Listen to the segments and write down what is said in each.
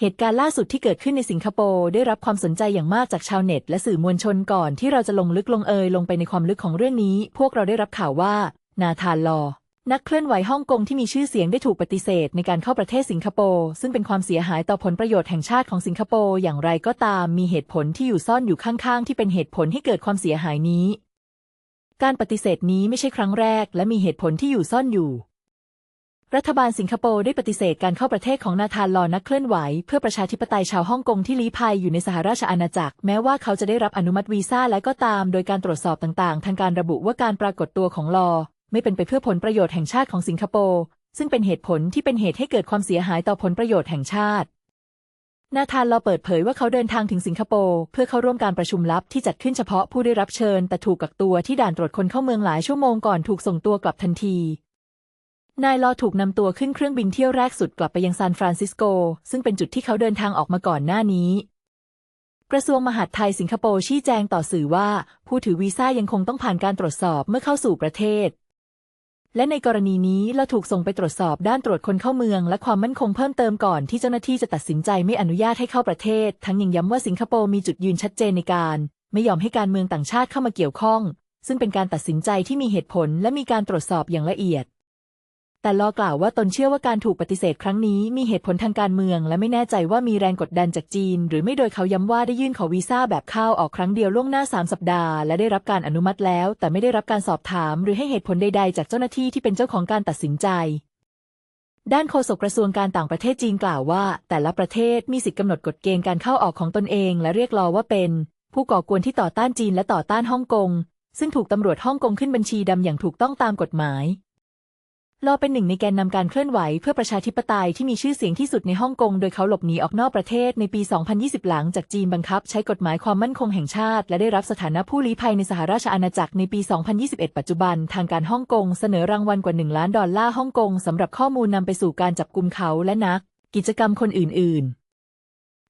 เหตุการณ์ล่าสุดที่เกิดขึ้นในสิงคโปร์ได้รับความสนใจอย่างมากจากชาวเน็ต และสื่อมวลชนก่อนที่เราจะลงลึกลงเอยลงไปในความลึกของเรื่องนี้ พวกเราได้รับข่าวว่า นาธานลอ นักเคลื่อนไหวฮ่องกงที่มีชื่อเสียงได้ถูกปฏิเสธในการเข้าประเทศสิงคโปร์ซึ่งเป็นความเสียหายต่อผลประโยชน์แห่งชาติของสิงคโปร์อย่างไรก็ตามมีเหตุผลที่อยู่ซ่อนอยู่ข้างๆ ที่เป็นเหตุผลให้เกิดความเสียหายนี้ การปฏิเสธนี้ไม่ใช่ครั้งแรก และมีเหตุผลที่อยู่ซ่อนอยู่ รัฐบาลสิงคโปร์ได้ปฏิเสธการเข้าประเทศของนาธานลอนักเคลื่อนไหว เพื่อประชาธิปไตยชาวฮ่องกงที่ลี้ภัยอยู่ในสหราชอาณาจักร แม้ว่าเขาจะได้รับอนุมัติวีซ่าและก็ตามโดยการตรวจสอบต่างๆ ทางการระบุว่าการปรากฏตัวของลอ ไม่เป็นไปเพื่อผลประโยชน์แห่งชาติของสิงคโปร์ซึ่งเป็นเหตุผลที่เป็นเหตุให้เกิดความเสียหายต่อผลประโยชน์แห่งชาติ นาธานลอเปิดเผยว่าเขาเดินทางถึงสิงคโปร์เพื่อเข้าร่วมการประชุมลับที่จัดขึ้นเฉพาะผู้ได้รับเชิญ แต่ถูกกักตัวที่ด่านตรวจคนเข้าเมืองหลายชั่วโมงก่อนถูกส่งตัวกลับทันที นายลอถูกนำตัวขึ้นเครื่องบินเที่ยวแรกสุดกลับไปยังซานฟรานซิสโก ซึ่งเป็นจุดที่เขาเดินทางออกมาก่อนหน้านี้ กระทรวงมหาดไทยสิงคโปร์ชี้แจงต่อสื่อว่า ผู้ถือวีซ่ายังคงต้องผ่านการตรวจสอบเมื่อเข้าสู่ประเทศ และในกรณีนี้เราถูกส่งไปตรวจสอบด้านตรวจคนเข้าเมือง และความมั่นคงเพิ่มเติมก่อนที่เจ้าหน้าที่จะตัดสินใจไม่อนุญาตให้เข้าประเทศ ทั้งยังย้ำว่าสิงคโปร์มีจุดยืนชัดเจนในการ ไม่ยอมให้การเมืองต่างชาติเข้ามาเกี่ยวข้อง ซึ่งเป็นการตัดสินใจที่มีเหตุผลและมีการตรวจสอบอย่างละเอียด แต่ลอกล่าวว่าตนเชื่อว่าการถูกปฏิเสธครั้งนี้มีเหตุผลทางการเมือง และไม่แน่ใจว่ามีแรงกดดันจากจีน หรือไม่โดยเขาย้ำว่าได้ยื่นขอวีซ่าแบบเข้าออกครั้งเดียวล่วงหน้า 3 สัปดาห์ และได้รับการอนุมัติแล้ว แต่ไม่ได้รับการสอบถาม หรือให้เหตุผลใด ๆ จากเจ้าหน้าที่ที่เป็นเจ้าของการตัดสินใจ ด้านโฆษกกระทรวงการต่างประเทศจีนกล่าวว่า แต่ละประเทศมีสิทธิกำหนดกฎเกณฑ์การเข้าออกของตนเอง และเรียกลอว่าเป็น ผู้ก่อกวนที่ต่อต้านจีนและต่อต้านฮ่องกงซึ่งถูกตำรวจฮ่องกงขึ้นบัญชีดำอย่างถูกต้องตามกฎหมาย ลอเป็นหนึ่งในแกนนำการเคลื่อนไหวเพื่อประชาธิปไตยที่มีชื่อเสียงที่สุดในฮ่องกง โดยเขาหลบหนีออกนอกประเทศในปี 2020 หลังจากจีนบังคับ ใช้กฎหมายความมั่นคงแห่งชาติ และได้รับสถานะผู้ลี้ภัยในสหราชอาณาจักรในปี 2021 ปัจจุบัน ทางการฮ่องกงเสนอรางวัลกว่า 1 ล้านดอลลาร์ฮ่องกงสำหรับข้อมูลนำไปสู่การจับกุมเขาและนัก กิจกรรมคนอื่น ๆ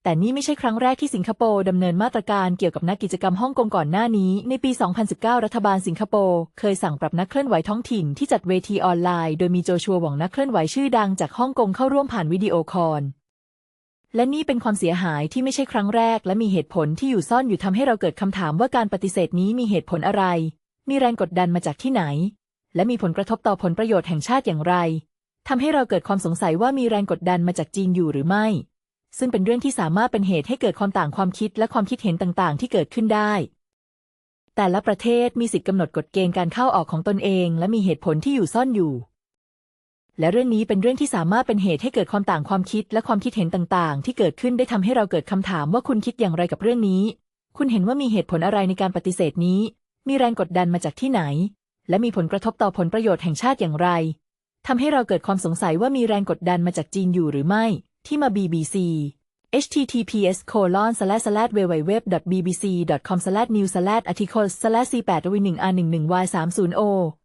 แต่นี่ไม่ใช่ครั้งแรกที่สิงคโปร์ดำเนินมาตรการเกี่ยวกับนักกิจกรรมฮ่องกงก่อนหน้านี้ ในปี 2019 รัฐบาลสิงคโปร์เคยสั่งปรับนักเคลื่อนไหวท้องถิ่นที่จัดเวทีออนไลน์ โดยมีโจชัวหว่องนักเคลื่อนไหวชื่อดังจากฮ่องกงเข้าร่วมผ่านวิดีโอคอลและนี่เป็นความเสียหายที่ไม่ใช่ครั้งแรก และมีเหตุผลที่อยู่ซ่อนอยู่ทำให้เราเกิดคำถามว่าการปฏิเสธนี้มีเหตุผลอะไร มีแรงกดดันมาจากที่ไหน และมีผลกระทบต่อผลประโยชน์แห่งชาติอย่างไรทำให้เราเกิดความสงสัยว่ามีแรงกดดันมาจากจีนอยู่หรือไม่ ซึ่งเป็นเรื่องที่สามารถเป็นเหตุให้เกิดความต่างความคิดและความคิดเห็นต่างๆ ที่เกิดขึ้นได้ แต่ละประเทศมีสิทธิกำหนดกฎเกณฑ์การเข้าออกของตนเอง และมีเหตุผลที่อยู่ซ่อนอยู่ และเรื่องนี้เป็นเรื่องที่สามารถเป็นเหตุให้เกิดความต่างความคิดและความคิดเห็นต่างๆ ที่เกิดขึ้นได้ทำให้เราเกิดคำถามว่าคุณคิดอย่างไรกับเรื่องนี้ คุณเห็นว่ามีเหตุผลอะไรในการปฏิเสธนี้ มีแรงกดดันมาจากที่ไหน และมีผลกระทบต่อผลประโยชน์แห่งชาติอย่างไรทำให้เราเกิดความสงสัยว่ามีแรงกดดันมาจากจีนอยู่หรือไม่ ที่มา BBC https colon slash slash www bbc com slash news slash articles slash c 8 w 1 r 1 1 y 3 0 o